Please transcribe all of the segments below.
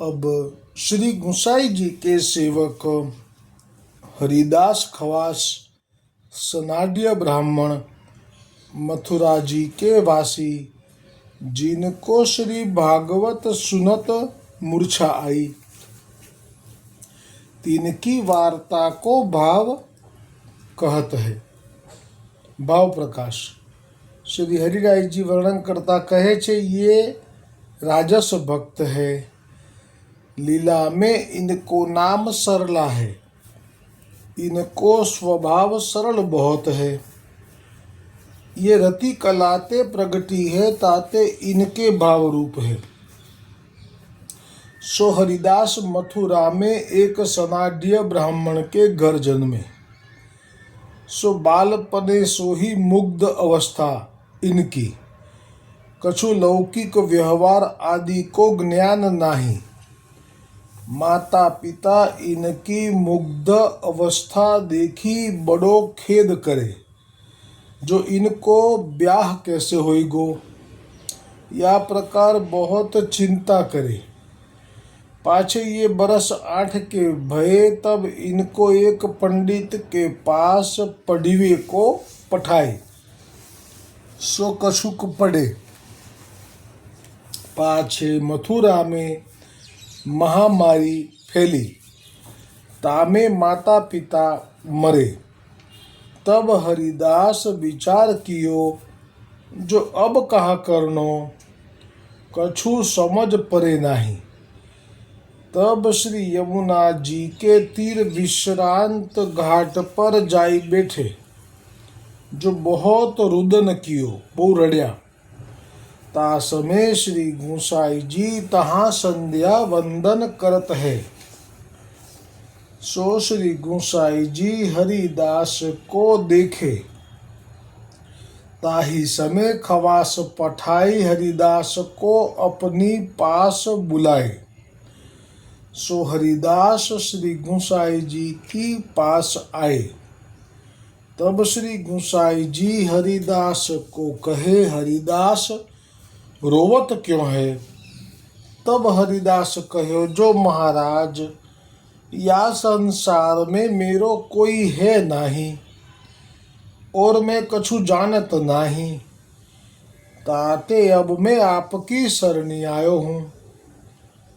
अब श्री गुसाई जी के सेवक हरिदास खवास सनाड्य ब्राह्मण मथुरा जी के वासी, जिनको श्री भागवत सुनत मूर्छा आई। तिनकी वार्ता को भाव कहत है। भाव प्रकाश। श्री हरिराय जी वर्णन करता कहे छे, ये राजस भक्त है। लीला में इनको नाम सरला है। इनको स्वभाव सरल बहुत है। ये रति कलाते प्रगति है, ताते इनके भाव रूप है। सो हरिदास मथुरा में एक सनाढ़ ब्राह्मण के घर जन्मे। सो बालपने सो ही मुग्ध अवस्था इनकी। कछु लौकिक व्यवहार आदि को ज्ञान नाही। माता पिता इनकी मुग्ध अवस्था देखी बड़ो खेद करे। जो इनको ब्याह कैसे होइगो या प्रकार बहुत चिंता करे। पाछे ये बरस आठ के भय तब इनको एक पंडित के पास पढ़िवे को पठाए। सो कछुक पढ़े। पाछे मथुरा में महामारी फैली। तामे माता पिता मरे। तब हरिदास विचार कियो, जो अब कहा करनो? कछु समझ परे नाही। तब श्री यमुना जी के तीर विश्रांत घाट पर जाई बैठे। जो बहुत रुदन कियो, बहु रड़िया। ता समय श्री गुसाई जी तहाँ संध्या वंदन करत है। सो श्री गुसाई जी हरिदास को देखे। ताही समय खवास पठाई हरिदास को अपनी पास बुलाए। सो हरिदास श्री गुसाई जी की पास आए। तब श्री गुसाई जी हरिदास को कहे, हरिदास रोवत क्यों है? तब हरिदास कहो, जो महाराज, या संसार में मेरो कोई है नहीं, और मैं कछु जानत नहीं, ताते अब मैं आपकी शरणी आयो हूँ।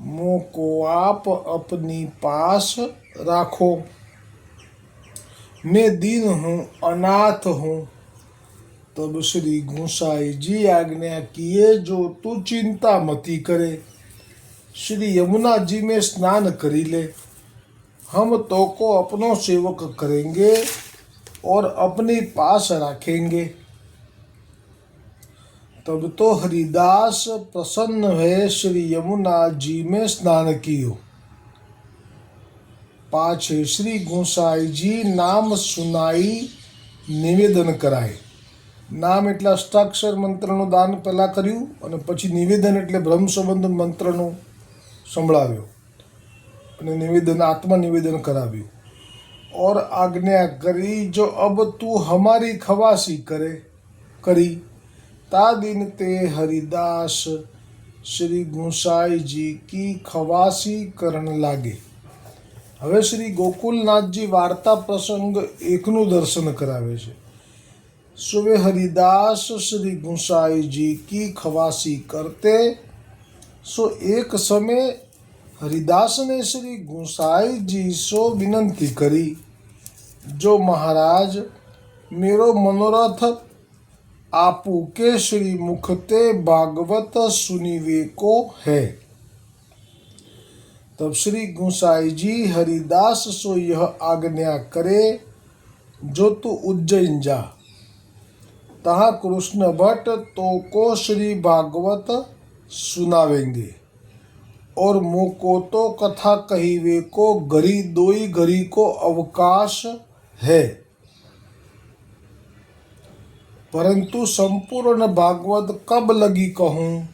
मुँह को आप अपनी पास राखो। मैं दीन हूँ, अनाथ हूँ तब श्री गुसाई जी आज्ञा किए जो तू चिंता मती करे श्री यमुना जी में स्नान करी ले हम तो को अपनो सेवक करेंगे और अपने पास रखेंगे तब तो हरिदास प्रसन्न है श्री यमुना जी में स्नान कियो पाछे श्री गोसाई जी નામ સુનાઈ નિવેદન કરાય નામ એટલે અષ્ટાક્ષર મંત્રનું દાન પહેલાં કર્યું અને પછી નિવેદન એટલે બ્રહ્મ સંબંધન મંત્રનું સંભળાવ્યો. અને નિવેદન, આત્મનિવેદન કરાવ્યું. ઓર આજ્ઞા કરી, જો અબ તું હમારી ખવાસી કરે, કરી, તા દિન તે હરિદાસ શ્રી ગુંસાઈજી કી ખવાસી કરણ લાગે. હવે શ્રી ગોકુલનાથજી વાર્તા પ્રસંગ એકનું દર્શન કરાવે છે. सुबह हरिदास श्री गुसाई जी की खवासी करते, सो एक समय हरिदास ने श्री गुसाई जी सो विनंती करी, जो महाराज, मेरो मनोरथ आपू के श्री मुखते भागवत सुनिवे को है। तब श्री गुसाई जी हरिदास सो यह आज्ञा करे, जो तू उज्जैन जा। तहाँ कृष्ण भट्ट तो को श्री भागवत सुनावेंगे। और मोको तो कथा कहिवे को घरी दोई घरी को अवकाश है। परंतु संपूर्ण भागवत कब लगी कहूँ?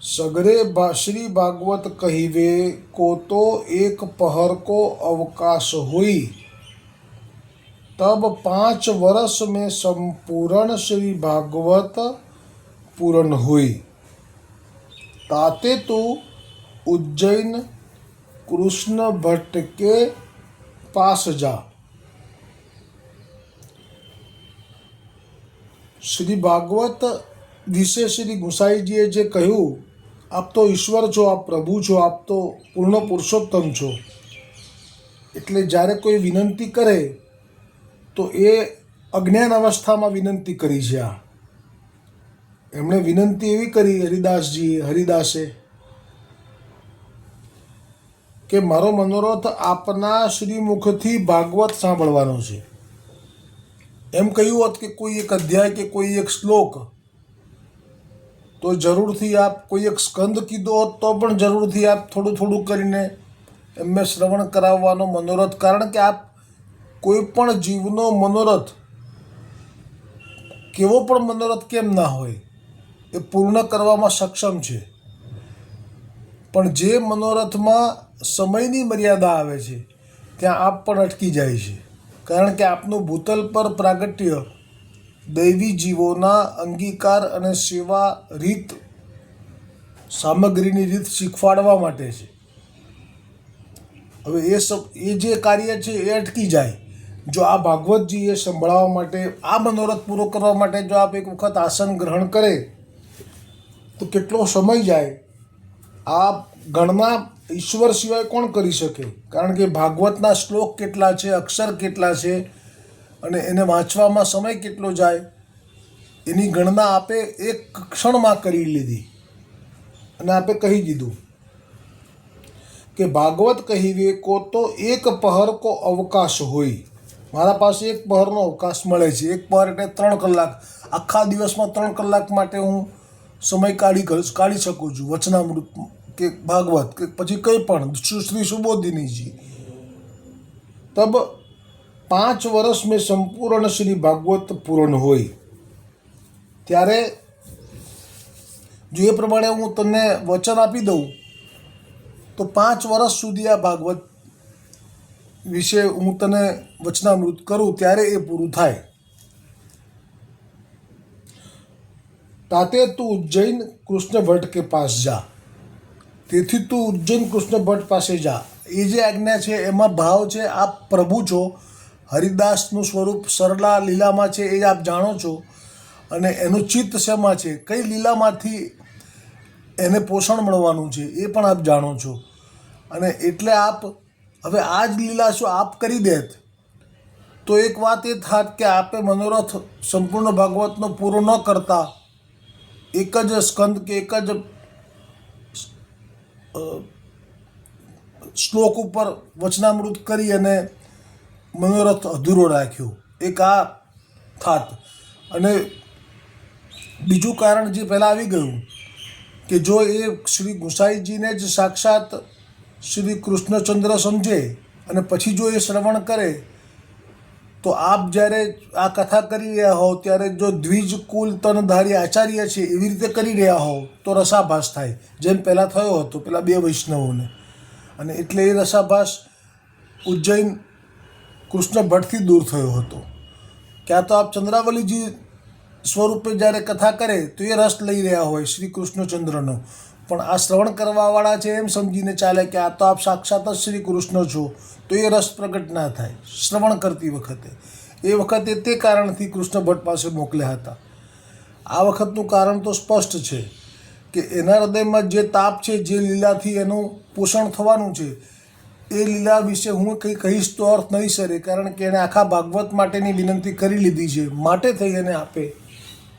सगरे बा- श्री भागवत कहिवे को तो एक पहर को अवकाश हुई। तब पांच वर्ष में संपूर्ण श्री भागवत पूर्ण हुई ताते तो उज्जैन कृष्ण भट्ट के पास जा શ્રી ભાગવત વિશે શ્રી ગુસાઈજીએ જે કહ્યું આપ તો ઈશ્વર છો આપ પ્રભુ છો આપ તો પૂર્ણ પુરુષોત્તમ છો એટલે જ્યારે કોઈ વિનંતી કરે તો એ અજ્ઞાન અવસ્થામાં વિનંતી કરી છે આ. એમણે વિનંતી એવી કરી હરિદાસજી, હરિદાસે, કે મારો મનોરથ આપના શ્રીમુખથી ભાગવત સાંભળવાનો છે. એમ કહ્યું હોત કે કોઈ એક અધ્યાય કે કોઈ એક શ્લોક, તો જરૂરથી આપ કોઈ એક સ્કંદ કીધો હોત તો પણ જરૂરથી આપ થોડું થોડું કરીને એમને શ્રવણ કરાવવાનો મનોરથ. કારણ કે આપ કોઈ પણ જીવનો મનોરથ, કેવો પણ મનોરથ કેમ ના હોય, એ પૂર્ણ કરવામાં સક્ષમ છે. પણ જે મનોરથમાં સમયની મર્યાદા આવે છે, ત્યાં આપ પણ અટકી જાય છે. કારણ કે આપનું ભૂતલ પર પ્રાગટ્ય દૈવી જીવોના અંગીકાર અને સેવા રીત, સામગ્રીની રીત શીખવાડવા માટે છે. હવે એ સબ, એ જે કાર્ય છે એ અટકી જાય. જો આ ભાગવતજીએ સંભળાવવા માટે, આ મનોરથ પૂરો કરવા માટે જો આપ એક વખત આસન ગ્રહણ કરે, તો કેટલો સમય જાય? આ ગણના ઈશ્વર સિવાય કોણ કરી શકે? કારણ કે ભાગવતના શ્લોક કેટલા છે, અક્ષર કેટલા છે, અને એને વાંચવામાં સમય કેટલો જાય? એની ગણના આપે એક ક્ષણમાં કરી લીધી. અને આપે કહી દીધું કે ભાગવત કહીવે, કો તો એક પહર કો અવકાશ હોય. મારા પાસે એક પહોરનો અવકાશ મળે છે. એક પહોર એટલે ત્રણ કલાક. આખા દિવસમાં ત્રણ કલાક માટે હું સમય કાઢી કાઢી શકું છું. વચનામૃત કે ભાગવત કે પછી કંઈ પણ. સુશ્રી સુબોધિનીજી. તબ પાંચ વર્ષ મેં સંપૂર્ણ શ્રી ભાગવત પૂર્ણ હોય. ત્યારે જો એ પ્રમાણે હું તમને વચન આપી દઉં, તો પાંચ વર્ષ સુધી આ ભાગવત વિશે હું તને વચનામૃત કરું ત્યારે એ પૂરું થાય. તાતે તું ઉજ્જૈન કૃષ્ણ ભટ્ટ કે પાસ જા. તેથી તું ઉજ્જૈન કૃષ્ણ ભટ્ટ પાસે જા. એ જે આજ્ઞા છે, એમાં ભાવ છે, આપ પ્રભુ છો. હરિદાસનું સ્વરૂપ સરલા લીલામાં છે, એ આપ જાણો છો. અને એનું ચિત્ત શેમાં છે? કઈ લીલામાંથી એને પોષણ મળવાનું છે, એ પણ આપ જાણો છો. અને એટલે આપ હવે આ જ લીલા શું આપ કરી દેત? તો એક વાત એ થાત કે આપે મનોરથ સંપૂર્ણ ભાગવતનો પૂરો ન કરતા, એક જ સ્કંદ કે એક જ શ્લોક ઉપર વચનામૃત કરી અને મનોરથ અધૂરો રાખ્યો. એક આ થાત. અને બીજું કારણ જે પહેલાં આવી ગયું, કે જો એ શ્રી ગુસાઈજીને જ સાક્ષાત શ્રી કૃષ્ણચંદ્ર સમજે અને પછી જો એ શ્રવણ કરે, તો આપ જ્યારે આ કથા કરી રહ્યા હોવ, ત્યારે જો દ્વિજ કુલ તનધારી આચાર્ય છે, એવી રીતે કરી રહ્યા હોવ, તો રસાભાસ થાય. જેમ પહેલાં થયો હતો, પેલા બે વૈષ્ણવોને. અને એટલે એ રસાભાસ ઉજ્જૈન કૃષ્ણ ભટ્ટથી દૂર થયો હતો. ક્યાં તો આપ ચંદ્રાવલીજી સ્વરૂપે જ્યારે કથા કરે, તો એ રસ લઈ રહ્યા હોય શ્રી કૃષ્ણચંદ્રનો. પણ આ શ્રવણ કરવાવાળા છે એમ સમજીને ચાલે કે આ તો આપ સાક્ષાત શ્રી કૃષ્ણ છો, તો એ રસ પ્રગટ ના થાય, શ્રવણ કરતી વખતે. એ વખતે તે કારણથી કૃષ્ણ ભટ્ટ પાસે મોકલ્યા હતા. આ વખતનું કારણ તો સ્પષ્ટ છે કે એના હૃદયમાં જે તાપ છે, જે લીલાથી એનું પોષણ થવાનું છે, એ લીલા વિશે હું કંઈ કહીશ તો અર્થ નહીં સરે, કારણ કે એણે આખા ભાગવત માટેની વિનંતી કરી લીધી છે. માટે થઈ એને આપે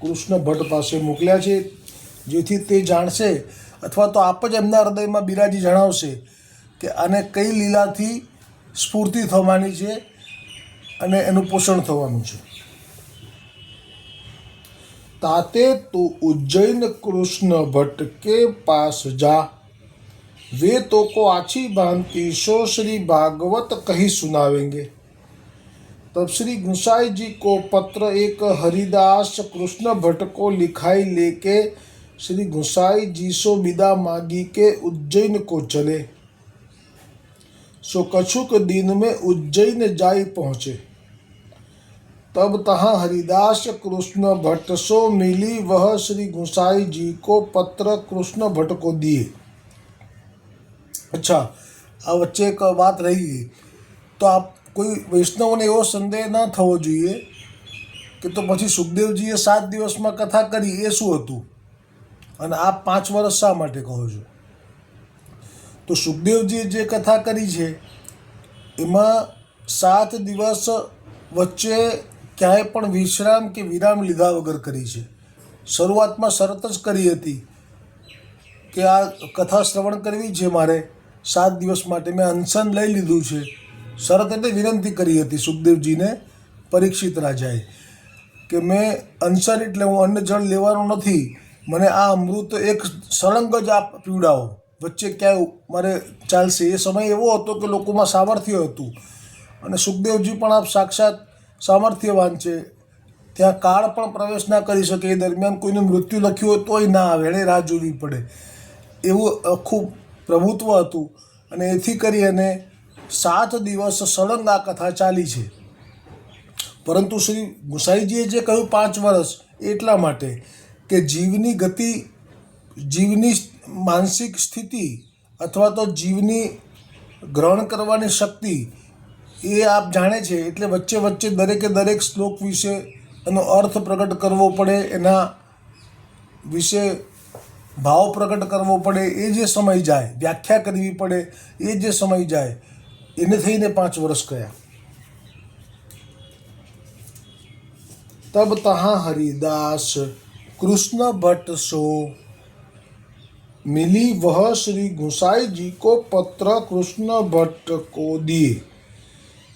કૃષ્ણ ભટ્ટ પાસે મોકલ્યા છે, જેથી તે જાણશે અથવા તો આપ જ એમના હૃદયમાં બિરાજી જણાવશે કે આને કઈ લીલાથી સ્ફૂર્તિ થવાની છે અને એનું પોષણ થવાનું છે તાતે તું ઉજ્જૈન કૃષ્ણ ભટ્ટ કે પાસ જા वे तो को आछी भांति सो श्री भागवत कही सुनावेंगे तब श्री गुसाई जी को पत्र एक हरिदास कृष्ण भट्ट को लिखाई लेके श्री गुसाई जी सो विदा मांगी के उज्जैन को चले सो कछुक दिन में उज्जैन जाई पहुँचे तब तहाँ हरिदास कृष्ण भट्ट सो मिली वह श्री गुसाई जी को पत्र कृष्ण भट्ट को दिए અચ્છા આ વચ્ચે એક વાત રહી ગઈ તો આપ કોઈ વૈષ્ણવને એવો સંદેહ ન થવો જોઈએ કે તો પછી સુખદેવજીએ સાત દિવસમાં કથા કરી એ શું હતું અને આપ પાંચ વર્ષ શા માટે કહો છો? તો સુખદેવજીએ જે કથા કરી છે, એમાં સાત દિવસ વચ્ચે ક્યાંય પણ વિશ્રામ કે વિરામ લીધા વગર કરી છે. શરૂઆતમાં શરત જ કરી હતી કે આ કથા શ્રવણ કરવી છે મારે. સાત દિવસ માટે મેં અનશન લઈ લીધું છે. શરત એટલે વિનંતી કરી હતી સુખદેવજીને પરીક્ષિત રાજાએ કે મેં અનશન એટલે હું અન્ન જળ લેવાનું નથી મને આ અમૃત એક સળંગ જ આપ પીવડાવો. વચ્ચે ક્યાંય મારે ચાલશે. એ સમય એવો હતો કે લોકોમાં સામર્થ્ય હતું. અને સુખદેવજી પણ આપ સાક્ષાત સામર્થ્યવાન છે. ત્યાં કાળ પણ પ્રવેશ ના કરી શકે. એ દરમિયાન કોઈનું મૃત્યુ લખ્યું હોય તોય ના આવે. એણે રાહ જોવી પડે. એવું આખું પ્રભુત્વ હતું. અને એથી કરી અને સાત દિવસ સળંગ આ કથા ચાલી છે. પરંતુ શ્રી ગુસાઈજીએ જે કહ્યું પાંચ વર્ષ એટલા માટે. કે જીવની ગતિ, જીવની માનસિક સ્થિતિ અથવા તો જીવની ગ્રહણ કરવાની શક્તિ એ આપ જાણે છે. એટલે વચ્ચે વચ્ચે દરેકે દરેક શ્લોક વિશે એનો અર્થ પ્રગટ કરવો પડે, એના વિશે ભાવ પ્રગટ કરવો પડે, એ જે સમય જાય, વ્યાખ્યા કરવી પડે, એ જે સમય જાય, એને થઈને પાંચ વર્ષ ગયા. તબ તહા હરિદાસ कृष्ण भट्ट सो मिली वह श्री गुसाई जी को पत्र कृष्ण भट्ट को दिए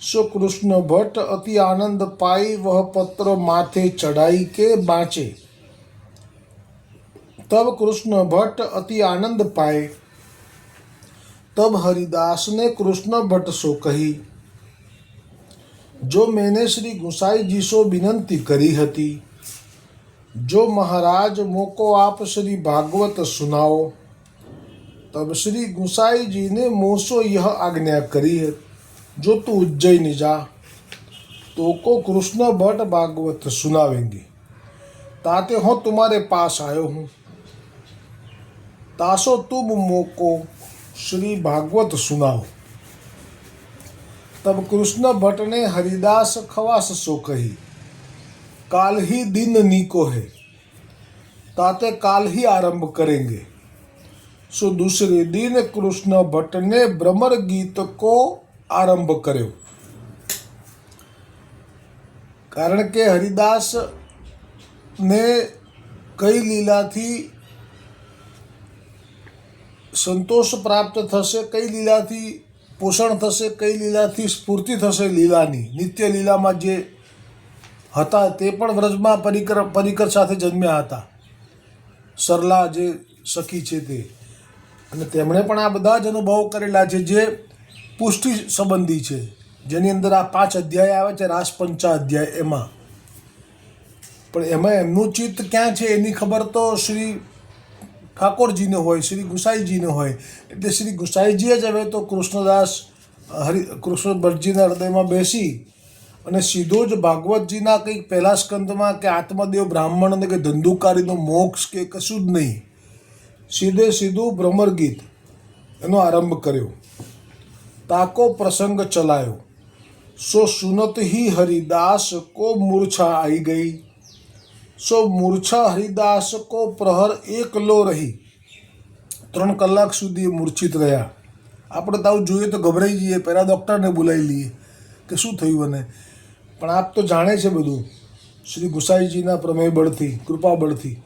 सो कृष्ण भट्ट अति आनंद पाई वह पत्र माथे चढ़ाई के बाँचे तब कृष्ण भट्ट अति आनंद पाए तब हरिदास ने कृष्ण भट्ट सो कही जो मैंने श्री गुसाई जी सो विनंती करी हती जो महाराज मोको आप श्री भागवत सुनाओ तब श्री गुसाई जी ने मोसो यह आज्ञा करी है जो तू उज्जैन जा तो को कृष्ण भट्ट भागवत सुनावेंगे ताते हो तुम्हारे पास आयो हूँ तासो तुम मोको श्री भागवत सुनाओ तब कृष्ण भट्ट ने हरिदास खवास सो कही काल ही दिन नीको है ताते काल ही आरंभ करेंगे सो दूसरे दिन कृष्ण भट्ट ने भ्रमर गीत को આરંભ કર્યો કારણ કે હરિદાસ ને કઈ લીલાથી સંતોષ પ્રાપ્ત થશે કઈ લીલાથી પોષણ થશે કઈ લીલાથી સ્ફૂર્તિ થશે લીલાની નિત્ય લીલામાં જે હતા, તે પણ વ્રજમાં પરિકર પરિકર સાથે જન્મ્યા હતા. સરલા જે સખી છે તે. અને તેમણે પણ આ બધા જ અનુભવો કરેલા છે જે પુષ્ટિ સંબંધી છે. જેની અંદર આ પાંચ અધ્યાય આવે છે રાસપંચા અધ્યાય, એમાં. પણ એમાં એમનું ચિત્ત ક્યાં છે એની ખબર તો શ્રી ઠાકોરજીને હોય, શ્રી ગુસાઈજીને હોય. એટલે શ્રી ગુસાઈજીએ જ હવે તો કૃષ્ણદાસ, હરિ, કૃષ્ણ ભટ્ટજીના હૃદયમાં બેસી અને સીધો જ ભાગવતજીના કંઈક પહેલા સ્કંદમાં કે આત્મદેવ બ્રાહ્મણ અને કે ધંધુકારીનો મોક્ષ કે કશું જ નહીં. સીધે સીધું ભ્રમરગીત એનો આરંભ કર્યો. તાકો પ્રસંગ ચલાયો. સો સુનત હી હરિદાસ કો મૂર્છા આવી ગઈ. સો મૂર્છા હરિદાસ કો પ્રહર એકલો રહી. ત્રણ કલાક સુધી મૂર્છિત રહ્યા. આપણે તાવ જોઈએ તો ગભરાઈ જઈએ, પહેલાં ડૉક્ટરને બોલાવી લઈએ કે શું થયું મને પણ આપ તો જાણે છે બધું. શ્રી ગુસાઈજીના પ્રમેય બળથી કૃપા બળથી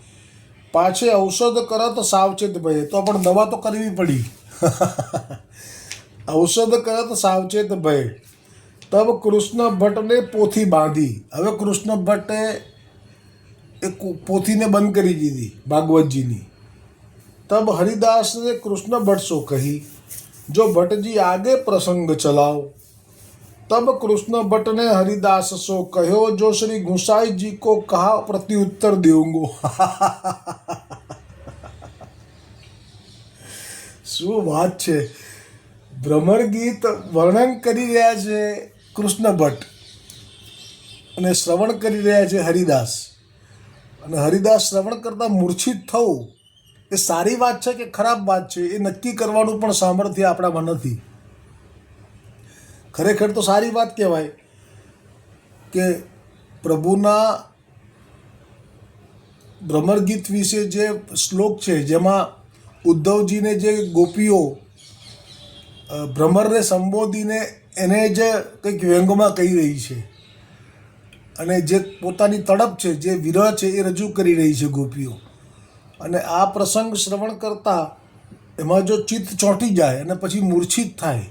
પાછે ઔષધ કરો તો સાવચેત ભય, તો પણ દવા તો કરવી પડી. ઔષધ કરો તો સાવચેત ભય. તબ કૃષ્ણ ભટ્ટને પોથી બાંધી. હવે કૃષ્ણ ભટ્ટે એ પોથીને બંધ કરી દીધી, ભાગવતજીની. તબ હરિદાસને કૃષ્ણ ભટ્ટ કહી, જો ભટ્ટજી આગે પ્રસંગ ચલાવો तब कृष्ण भट्ट ने हरिदास सो कहो जो श्री गुसाई जी को कहा प्रत्युत्तर देऊंगो શું વાત છે ભ્રમર ગીત વર્ણન કરી રહ્યા છે કૃષ્ણ ભટ્ટ અને શ્રવણ કરી રહ્યા છે હરિદાસ અને હરિદાસ શ્રવણ કરતાં મૂર્છિત થવું એ સારી વાત છે કે ખરાબ વાત છે એ નક્કી કરવાનું પણ સામર્થ્ય આપણામાં નથી ખરેખર તો સારી વાત કહેવાય કે પ્રભુના ભ્રમર ગીત વિશે જે શ્લોક છે, જેમાં ઉદ્ધવજીને જે ગોપીઓ ભ્રમરને સંબોધીને એને જ કંઈક વ્યંગમાં કહી રહી છે અને જે પોતાની તડપ છે, જે વિરહ છે એ રજૂ કરી રહી છે ગોપીઓ. અને આ પ્રસંગ શ્રવણ કરતાં એમાં જો ચિત્ત ચોંટી જાય અને પછી મૂર્છિત થાય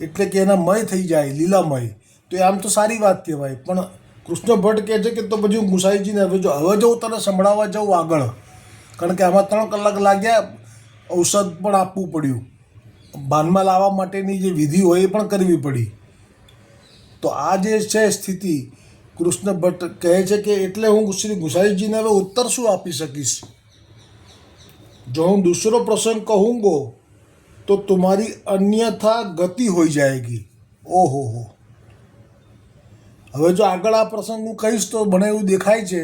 એટલે કે એના મય થઈ જાય, લીલામય. તો એ આમ તો સારી વાત કહેવાય. પણ કૃષ્ણ ભટ્ટ કહે છે કે તો પછી હું ગુસાઈજીને હવે જો હવે જો હું તને સંભળાવવા જાઉં આગળ. કારણ કે આમાં ત્રણ કલાક લાગ્યા, ઔષધ પણ આપવું પડ્યું. બાનમાં લાવવા માટેની જે વિધિ હોય એ પણ કરવી પડી. તો આ જે છે સ્થિતિ, કૃષ્ણ ભટ્ટ કહે છે કે એટલે હું શ્રી ગુસાઈજીને હવે ઉત્તર શું આપી શકીશ? જો હું દૂસરો પ્રસંગ કહુંગો તો तुम्हारी અન્યથા ગતિ હોઈ જાયગી ઓહો હો હવે જો આગળ આ પ્રસંગ હું કહીશ તો મને એવું દેખાય છે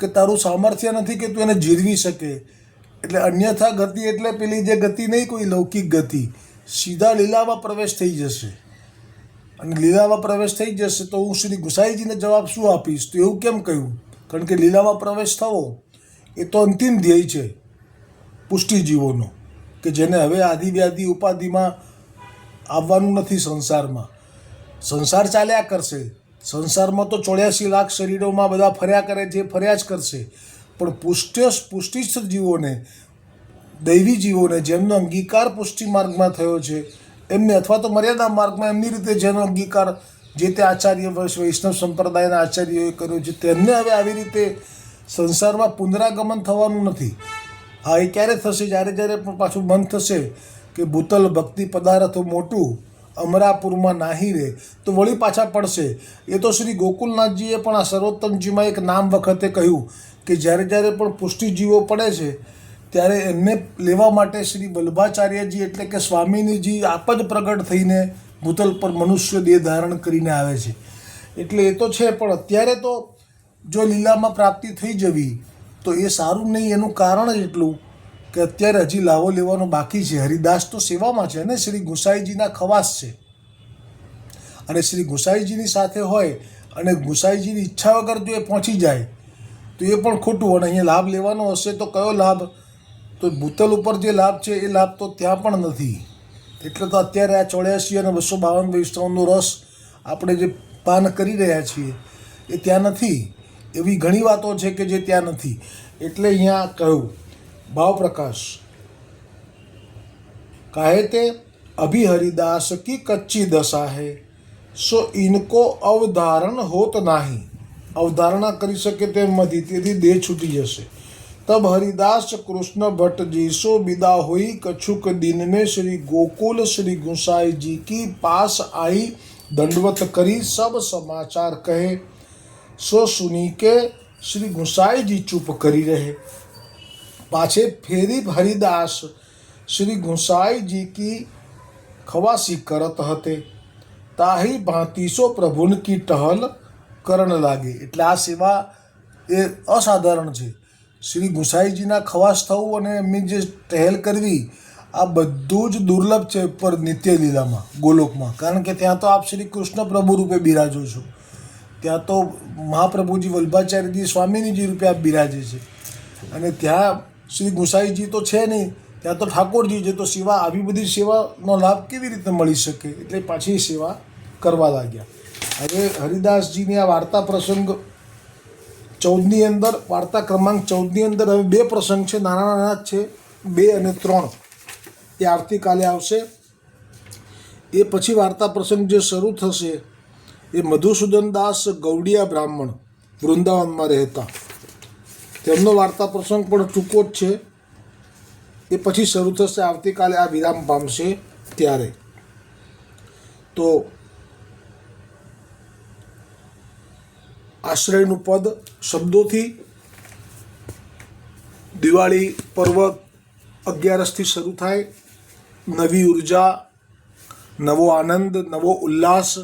કે તારું સામર્થ્ય નથી કે તું એને જીરવી શકે એટલે અન્યથા ગતિ એટલે પેલી જે ગતિ નહીં કોઈ લૌકિક ગતિ સીધા લીલામાં પ્રવેશ થઈ જશે અને લીલામાં પ્રવેશ થઈ જશે તો હું શ્રી ગુસાઈજીને જવાબ શું આપીશ તો એવું કેમ કહ્યું કારણ કે લીલામાં પ્રવેશ થવો એ તો અંતિમ ધ્યેય છે પુષ્ટિજીવોનો કે જેને હવે આદિવ્યાધિ ઉપાધિમાં આવવાનું નથી સંસારમાં. સંસાર ચાલ્યા કરશે. સંસારમાં તો ચોર્યાસી લાખ શરીરોમાં બધા ફર્યા કરે છે ફર્યા જ કરશે. પણ પુષ્ટ્ય પુષ્ટિસ્થ જીવોને, દૈવી જીવોને, જેમનો અંગીકાર પુષ્ટિ માર્ગમાં થયો છે, એમને અથવા તો મર્યાદા માર્ગમાં એમની રીતે જેનો અંગીકાર જે તે આચાર્ય વૈષ્ણવ સંપ્રદાયના આચાર્યોએ કર્યો છે, તેમને હવે આવી રીતે સંસારમાં પુનરાગમન થવાનું નથી. હા, એ ક્યારે થશે? જ્યારે જ્યારે પણ પાછું મન થશે કે ભૂતલ ભક્તિ પદાર્થો મોટું, અમરાપુરમાં નાહી રહે તો વળી પાછા પડશે. એ તો શ્રી ગોકુલનાથજીએ પણ આ સર્વોત્તમજીમાં એક નામ વખતે કહ્યું કે જ્યારે જ્યારે પણ પુષ્ટિજીવો પડે છે, ત્યારે એમને લેવા માટે શ્રી વલ્ભાચાર્યજી એટલે કે સ્વામીનીજી આપ જ પ્રગટ થઈને ભૂતલ પર મનુષ્ય દેહ ધારણ કરીને આવે છે. એટલે એ તો છે, પણ અત્યારે તો જો લીલામાં પ્રાપ્તિ થઈ જવી તો એ સારું નહીં, એનું કારણ એટલું કે અત્યારે હજી લાવો લેવાનો બાકી છે. હરિદાસ તો સેવામાં છે અને શ્રી ગુસાઈજીના ખવાસ છે. અને શ્રી ગુસાઈજીની સાથે હોય અને ગુસાઈજીની ઈચ્છા વગર જો એ પહોંચી જાય, તો એ પણ ખોટું. અને અહીંયા લાભ લેવાનો હશે તો કયો લાભ? તો ભૂતલ ઉપર જે લાભ છે, એ લાભ તો ત્યાં પણ નથી. એટલે તો અત્યારે આ ચોર્યાસી અને બસો બાવન વૈષ્ણવનો રસ આપણે જે પાન કરી રહ્યા છીએ, એ ત્યાં નથી. એવી ઘણી વાતો છે કે જે ત્યાં નથી. એટલે અહીંયા કહ્યું ભાવપ્રકાશ કહે તે અભિહરિદાસ કી કચ્ચી દશા હે? સો ઇનકો અવધારણ હોત નહીં. અવધારણા કરી શકે તેમ નથી તેથી દેહ છૂટી જશે. તબ હરિદાસ કૃષ્ણ ભટ્ટજી સો વિદા હોઈ કછુક દિન મેં શ્રી ગોકુલ શ્રી ગુસાઈજી કી પાસ આવી દંડવત કરી, સબ સમાચાર કહે. સો સુની કે શ્રી ગુંસાઈજી ચૂપ કરી રહે. પાછે ફેરી હરિદાસ શ્રી ગુંસાઈજી કી ખવાસી કરત હતે. તાહી ભાંતીસો પ્રભુન કી ટહલ કરણ લાગે. એટલે આ સેવા એ અસાધારણ છે. શ્રી ગુસાઈજીના ખવાસ થવું અને એમની જે ટહેલ કરવી, આ બધું જ દુર્લભ છે પર નિત્ય લીલામાં ગોલોકમાં. કારણ કે ત્યાં તો આપ શ્રી કૃષ્ણ પ્રભુ રૂપે બિરાજો છો. ત્યાં તો મહાપ્રભુજી વલ્ભાચાર્યજી સ્વામિનીજી રૂપે આપ બિરાજે છે. અને ત્યાં શ્રી ગુસાઈજી તો છે નહીં, ત્યાં તો ઠાકોરજી છે, તો સેવા, આવી બધી સેવાનો લાભ કેવી રીતે મળી શકે? એટલે પાછી સેવા કરવા લાગ્યા. હવે હરિદાસજીની આ વાર્તા પ્રસંગ ચૌદની અંદર, વાર્તા ક્રમાંક ચૌદની અંદર હવે બે પ્રસંગ છે, નાના નાના છે, બે અને ત્રણ. એ આવતીકાલે આવશે. એ પછી વાર્તા પ્રસંગ જે શરૂ થશે એ મધુસૂદન દાસ ગૌડિયા બ્રાહ્મણ વૃંદાવનમાં રહેતા. તેમનો વાર્તા પ્રસંગ પણ ટૂંકો જ છે. એ પછી શરૂ થશે. આવતીકાલે આ વિરામ પામશે ત્યારે. તો આશ્રયનું પદ શબ્દોથી દિવાળી પર્વ અગિયારસથી શરૂ થાય. નવી ઊર્જા, નવો આનંદ, નવો ઉલ્લાસ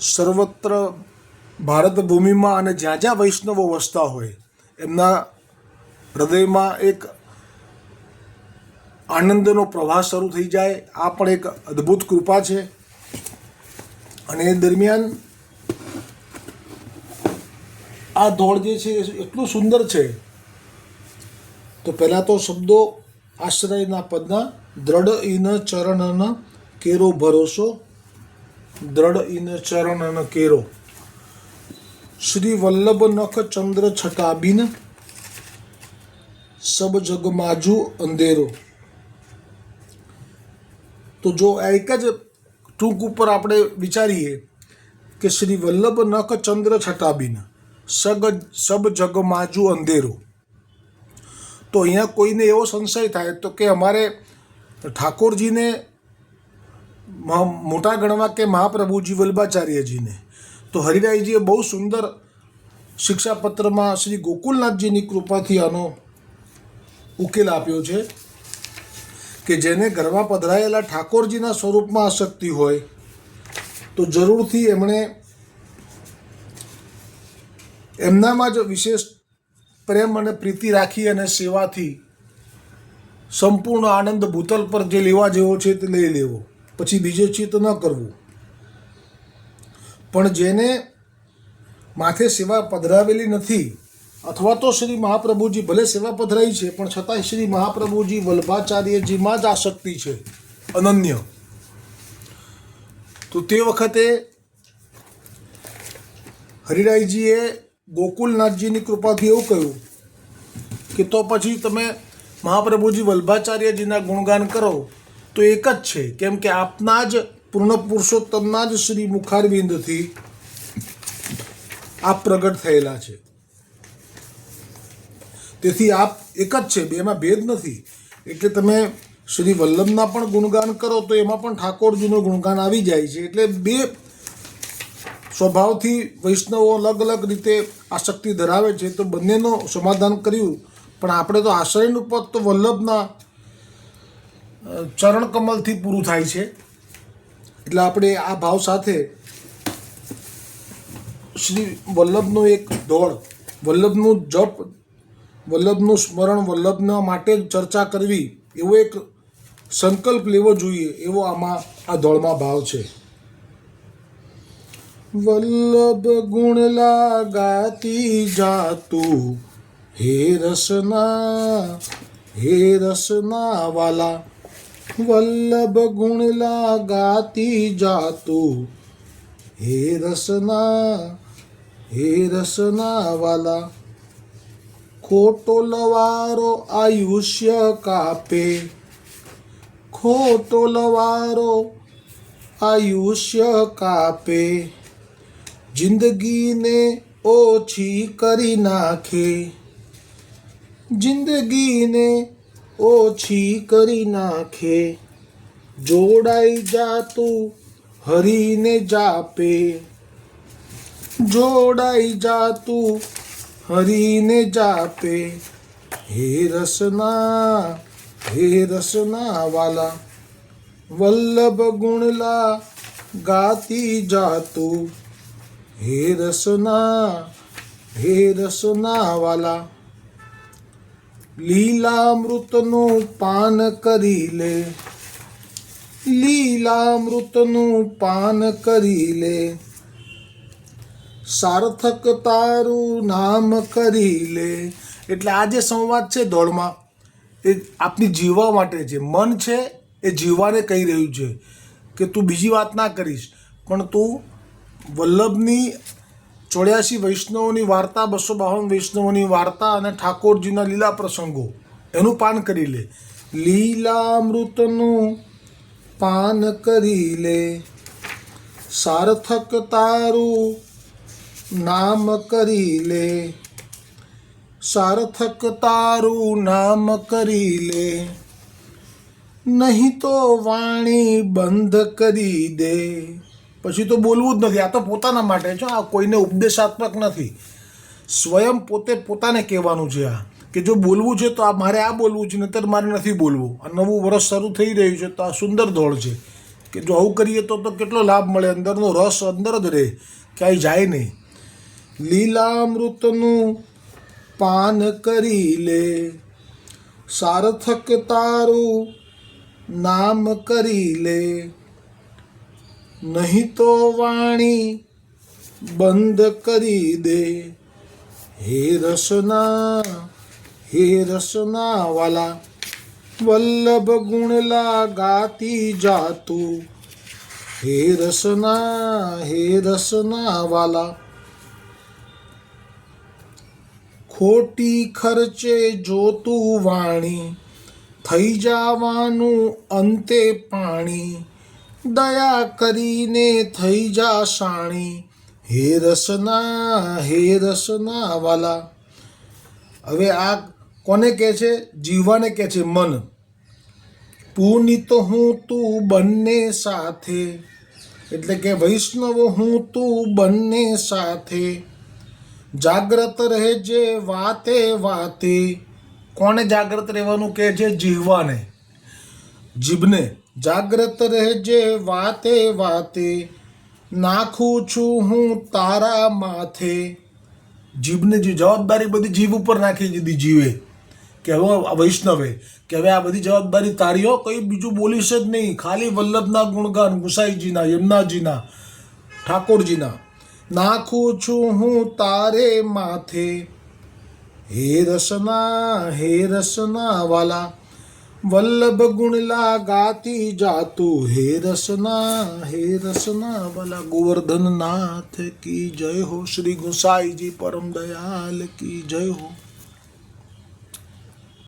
સર્વત્ર ભારત ભૂમિમાં અને જ્યાં જ્યાં વૈષ્ણવો વસતા હોય, એમના હૃદયમાં એક આનંદનો પ્રવાહ શરૂ થઈ જાય. આ પણ એક અદ્ભુત કૃપા છે. અને એ દરમિયાન આ ધોળ જે છે એટલું સુંદર છે તો પહેલાં તો શબ્દો આશ્રયના પદના દ્રઢ ઇન ચરણન કેરો ભરોસો દ્રઢ ઇન ચરણન કેરો. શ્રી વલ્લભ નખ ચંદ્ર છટાબીન સબ જગમાજુ અંધેરો. તો જો એક જ ટૂંક ઉપર આપણે વિચારીએ કે શ્રી વલ્લભ નખ ચંદ્ર છટાબીન સગ સબ જગમાજુ અંધેરો. તો અહીંયા કોઈને એવો સંશય થાય તો કે અમારે ઠાકોરજીને મોટા ગણવા કે મહાપ્રભુજી વલ્ભાચાર્યજીને. તો હરિરાયજીએ બહુ સુંદર શિક્ષાપત્રમાં શ્રી ગોકુલનાથજીની કૃપાથી આનો ઉકેલ આપ્યો છે કે જેને ઘરમાં પધરાયેલા ઠાકોરજીના સ્વરૂપમાં આસક્તિ હોય, તો જરૂરથી એમણે એમનામાં જ વિશેષ પ્રેમ અને પ્રીતિ રાખી અને સેવાથી સંપૂર્ણ આનંદ ભૂતલ પર જે લેવા જેવો છે તે લઈ લેવો. પછી બીજે ચિત્ત ન કરવું. પણ જેને માથે સેવા પધરાવેલી નથી, અથવા તો શ્રી મહાપ્રભુજી ભલે સેવા પધરાઈ છે, પણ છતાંય શ્રી મહાપ્રભુજી વલ્ભાચાર્યજીમાં જ આસક્તિ છે. અનન્ય. તો તે વખતે હરિરાયજીએ ગોકુલનાથજીની કૃપાથી એવું કહ્યું કે તો પછી તમે મહાપ્રભુજી વલ્ભાચાર્યજીના ગુણગાન કરો. તો એક જ છે, કેમ કે આપના જ પૂર્ણ પુરુષોત્તમના જ શ્રી મુખારવિંદથી આપ પ્રગટ થયેલા છે. તેથી આપ એક જ છે, બેમાં ભેદ નથી. એટલે તમે શ્રી વલ્લભના પણ ગુણગાન કરો તો એમાં પણ ઠાકોરજીનું ગુણગાન આવી જાય છે. એટલે બે સ્વભાવથી વૈષ્ણવો અલગ અલગ રીતે આસક્તિ ધરાવે છે, તો બંનેનું સમાધાન કર્યું. પણ આપણે તો આશ્રયનું પદ તો વલ્લભના ચરણ કમલથી પૂરું થાય છે. એટલે આપણે આ ભાવ સાથે શ્રી વલ્લભનો એક દોડ, વલ્લભનું જપ, વલ્લભનું સ્મરણ, વલ્લભના માટે ચર્ચા કરવી, એવો એક સંકલ્પ લેવો જોઈએ, એવો આમાં આ દોડમાં ભાવ છે. વલ્લભ ગુણ લાગાતી જાતું, હે રસના હે રસના વાલા વલ્લભ ગુણ લાગાતી જાતું. હે રસના હે રસના વાલા ખોટો લવારો આયુષ્ય કાપે. ખોટો લવારો આયુષ્ય કાપે. જિંદગીને ઓછી કરી નાખે. જિંદગીને ઓછી કરી નાખે. જોડાઈ જાતું હરીને જાપે. જોડાઈ જાતું હરીને જાપે. હે રસના હે રસના વાલા વલ્લભ ગુણલા ગાતી જાતું હે રસના હે રસના વાલા લીલામૃતનું પાન કરી લે. લીલામૃતનું પાન કરી લે. સાર્થક તારું નામ કરી લે. એટલે આ જે સંવાદ છે દોડમાં, એ આપની જીવવા માટે છે. મન છે એ જીવવાને કહી રહ્યું છે કે તું બીજી વાત ના કરીશ, પણ તું વલ્લભની ચોર્યાસી વૈષ્ણવોની વાર્તા, બસો બાવન વૈષ્ણવોની વાર્તા અને ઠાકોરજીના લીલા પ્રસંગો. એનું પાન કરી લે. લીલામૃતનું પાન કરી લે. સાર્થક તારું નામ કરી લે. સાર્થક તારું નામ કરી લે. નહીં તો વાણી બંધ કરી દે. પછી તો બોલવું જ નથી. આ તો પોતાના માટે છે. આ કોઈને ઉપદેશાત્મક નથી. સ્વયં પોતે પોતાને કહેવાનું છે આ, કે જો બોલવું છે તો આ મારે આ બોલવું છે, નહીતર મારે નથી બોલવું. આ નવું વર્ષ શરૂ થઈ રહ્યું છે તો આ સુંદર દોડ છે. કે જો આવું કરીએ તો તો કેટલો લાભ મળે? અંદરનો રસ અંદર જ રહે. ક્યાંય જાય નહીં. લીલામૃતનું પાન કરી લે. સાર્થક તારું નામ કરી લે. નહીં તો વાણી બંધ કરી દે હે રસના હે રસના વાલા વલ્લભ ગુણલા ગાતી જાતું હે રસના હે રસના વાલા ખોટી ખર્ચે જોતું વાણી થઈ જવાનું અંતે પાણી દયા કરીને થઈ જા શાણી હે રસના હે રસના વાલા. હવે આ કોને કહે છે? જીવાને કહે છે મન. પુનિત હું તું બંને સાથે. એટલે કે વૈષ્ણવ હું તું બંને સાથે. જાગ્રત રહેજે વાતે વાતે. કોને જાગ્રત રહેવાનું કહે છે? જીવવાને. જીભને. જાગ્રત રહેજે વાતે વાતે. નાખું છું હું તારા માથે. જીભને જે જવાબદારી બધી જીભ ઉપર નાખી દીધી જીવે. કે હવે વૈષ્ણવે, કે હવે આ બધી જવાબદારી તારીઓ કંઈ બીજું બોલીશ જ નહીં. ખાલી વલ્લભના ગુણગાન, ગુસાઈજીના, યમુનાજીના, ઠાકોરજીના. નાખું છું હું તારે માથે. હે રસના હે રસના વાલા. વલ્લભ ગુણલા ગાતી જાતું. હે રસના હે રસના વાલા ગોવર્ધન નાથ કી જય હો. શ્રી ગુસાઈજી પરમ દયાલ કી જય હો.